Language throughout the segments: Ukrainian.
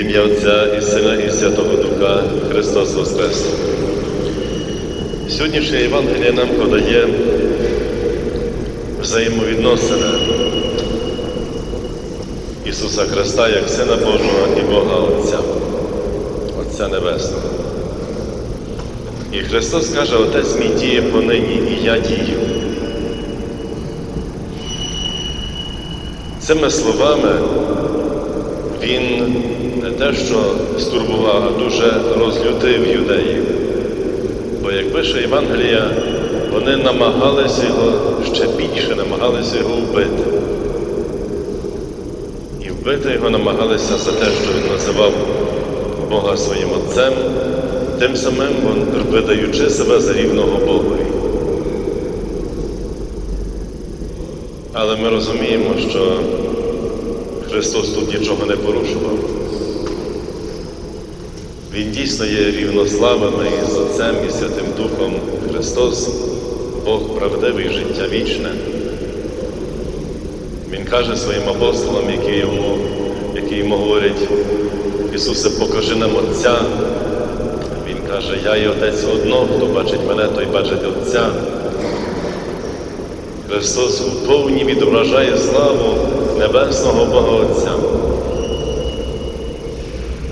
Ім'я Отця і Сина і Святого Духа Христос Воскрес. Сьогоднішнє Євангеліє нам подає взаємовідносини Ісуса Христа як Сина Божого і Бога Отця, Отця Небесного. І Христос каже, Отець мій діє понині, і я дію. Цими словами він не те, що стурбував, а дуже розлютив юдеїв. Бо як пише Євангелія, вони намагалися його ще більше, намагалися його вбити. І вбити його намагалися за те, що він називав Бога своїм Отцем, тим самим видаючи себе за рівного Богові. Але ми розуміємо, що Христос тут нічого не порушував. Він дійсно є рівнославами із Отцем і Святим Духом Христос, Бог правдивий, життя вічне. Він каже своїм апостолам, які йому, які йому говорять, Ісусе, покажи нам Отця. Він каже, я і Отець одно, хто бачить мене, той бачить Отця. Христос у повні відображає славу Небесного Бога Отця.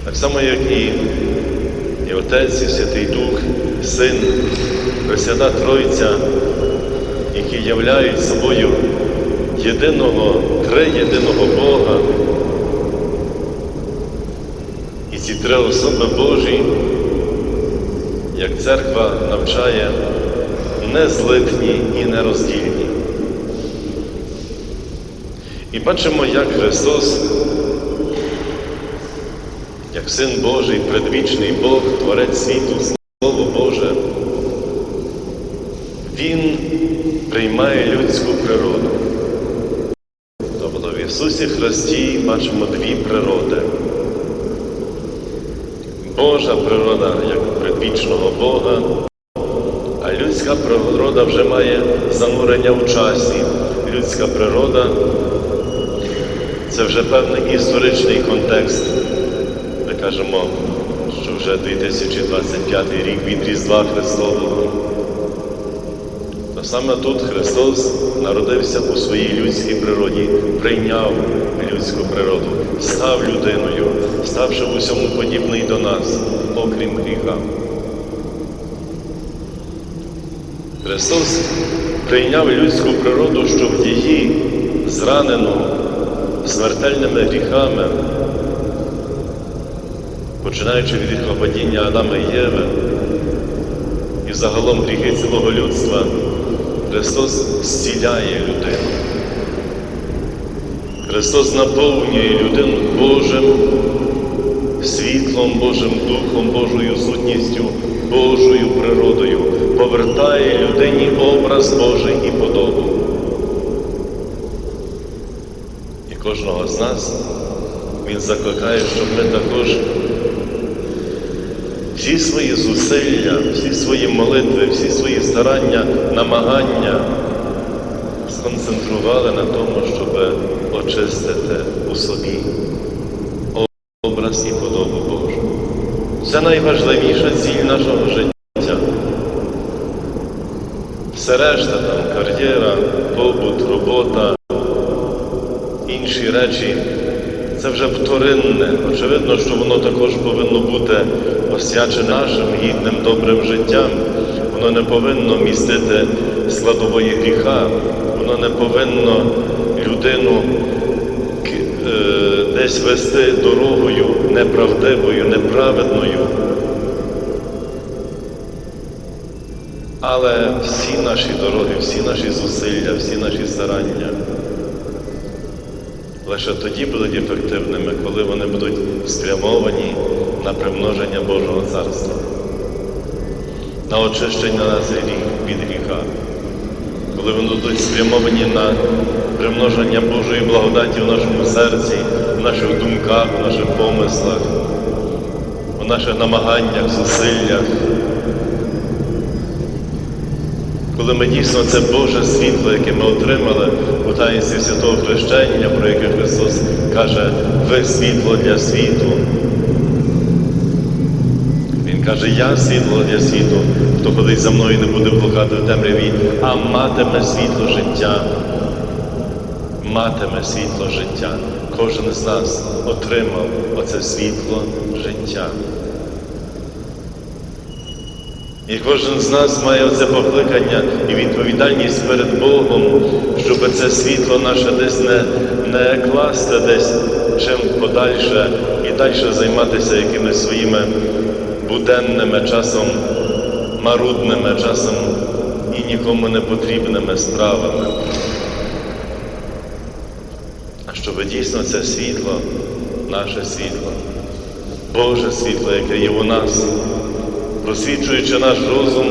Так само, як і, і Отець, і Святий Дух, Син, Пресвята Тройця, які являють собою єдиного, триєдиного Бога. І ці три особи Божі, як церква навчає, не злитні і не роздільні. І бачимо, як Христос, як Син Божий, предвічний Бог, Творець світу, Слово Боже, Він приймає людську природу. Тобто в Ісусі Христі бачимо дві природи. Божа природа як предвічного Бога, а людська природа вже має занурення в часі. Людська природа це вже певний історичний контекст. Ми кажемо, що вже 2025 рік від Різдва Христового. То саме тут Христос народився у своїй людській природі, прийняв людську природу, став людиною, ставши в усьому подібний до нас, окрім гріха. Христос прийняв людську природу, щоб її зранену смертельними гріхами, починаючи від гріхопадіння Адама і Єви і загалом гріхи цілого людства, Христос зціляє людину. Христос наповнює людину Божим світлом, Божим Духом, Божою сутністю, Божою природою, повертає людині образ Божий і подобу. І кожного з нас Він закликає, щоб ми також всі свої зусилля, всі свої молитви, всі свої старання, намагання сконцентрували на тому, щоб очистити у собі образ і подобу Божу. Це найважливіша ціль нашого життя. Все решта там кар'єра, побут, робота, речі. Це вже вторинне. Очевидно, що воно також повинно бути освячене нашим гідним добрим життям. Воно не повинно містити складової гріха, воно не повинно людину десь вести дорогою неправдивою, неправедною. Але всі наші дороги, всі наші зусилля, всі наші старання лише тоді будуть ефективними, коли вони будуть спрямовані на примноження Божого Царства, на очищення нас від гріха, коли вони будуть спрямовані на примноження Божої благодаті в нашому серці, в наших думках, в наших помислах, в наших намаганнях, зусиллях. Коли ми дійсно це Боже світло, яке ми отримали у таїнстві святого хрещення, про яке Христос каже, ви світло для світу. Він каже, я світло для світу, хто ходить за мною, не буде блукати в темряві, а матиме світло життя. Матиме світло життя. Кожен з нас отримав оце світло життя. І кожен з нас має це покликання і відповідальність перед Богом, щоб це світло наше десь не, не класти десь чим подальше і далі займатися якимись своїми буденними часом, марудними часом і нікому не потрібними справами. А щоб дійсно це світло, наше світло, Боже світло, яке є у нас просвічуючи наш розум,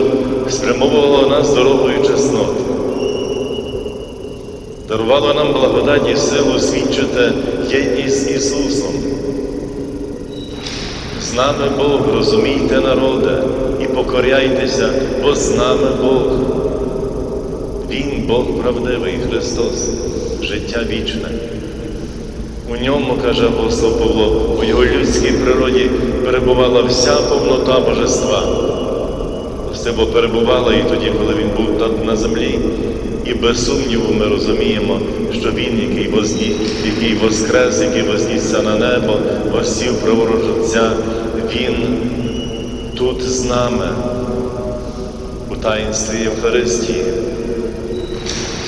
спрямовувало нас дорогою чеснот, дарувало нам благодать і силу свідчити єдність Ісусом. З нами Бог, розумійте, народе, і покоряйтеся, бо з нами Бог. Він Бог правдивий Христос, життя вічне. У ньому, каже апостол Павло, у його людській природі перебувала вся повнота божества. Все бо перебувала і тоді, коли він був на землі. І без сумніву ми розуміємо, що Він, який возні, який воскрес, який вознісся на небо, осів праворуч Отця, Він тут з нами у таїнстві Євхаристії,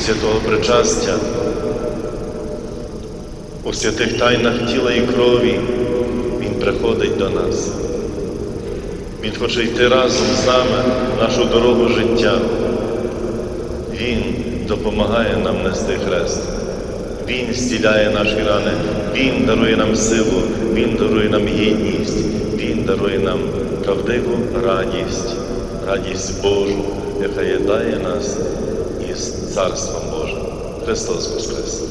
святого причастя у святих тайнах тіла і крові Він приходить до нас. Він хоче йти разом з нами нашу дорогу життя. Він допомагає нам нести хрест. Він зціляє наші рани, Він дарує нам силу, Він дарує нам гідність, Він дарує нам правдиву радість, радість Божу, яка єднає нас із Царством Божим. Христос Воскрес!